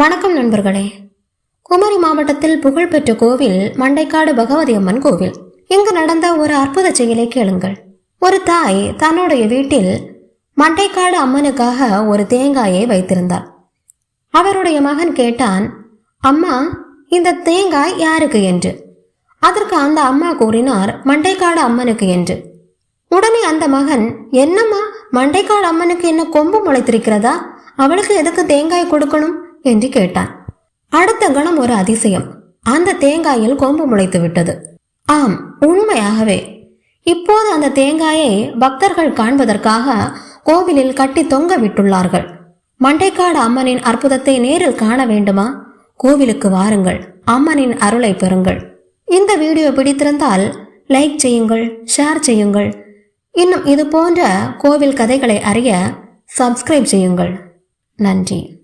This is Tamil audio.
வணக்கம் நண்பர்களே. குமரி மாவட்டத்தில் புகழ்பெற்ற கோவில் மண்டைக்காடு பகவதி அம்மன் கோவில். இங்கு நடந்த ஒரு அற்புத செயலை கேளுங்கள். ஒரு தாய் தன்னுடைய வீட்டில் மண்டைக்காடு அம்மனுக்காக ஒரு தேங்காயை வைத்திருந்தார் அவருடைய மகன் கேட்டான் அம்மா இந்த தேங்காய் யாருக்கு என்று? அதற்கு அந்த அம்மா கூறினார் மண்டைக்காடு அம்மனுக்கு என்று. உடனே அந்த மகன் என்னம்மா மண்டைக்காடு அம்மனுக்கு என்ன கொம்பு முளைத்திருக்கிறதா? அவளுக்கு எதுக்கு தேங்காய் கொடுக்கணும்? என்று கேட்டான். அடுத்த கணம் ஒரு அதிசயம். அந்த தேங்காயில் கொம்பு முளைத்து விட்டது. ஆம் உண்மையாகவே. இப்போது அந்த தேங்காயை பக்தர்கள் காண்பதற்காக கோவிலில் கட்டி தொங்க விட்டுள்ளார்கள். மண்டைக்காடு அம்மனின் அற்புதத்தை நேரில் காண வேண்டுமா? கோவிலுக்கு வாருங்கள். அம்மனின் அருளை பெறுங்கள். இந்த வீடியோ பிடித்திருந்தால் லைக் செய்யுங்கள் ஷேர் செய்யுங்கள். இன்னும் இது போன்ற கோவில் கதைகளை அறிய சப்ஸ்கிரைப் செய்யுங்கள். நன்றி.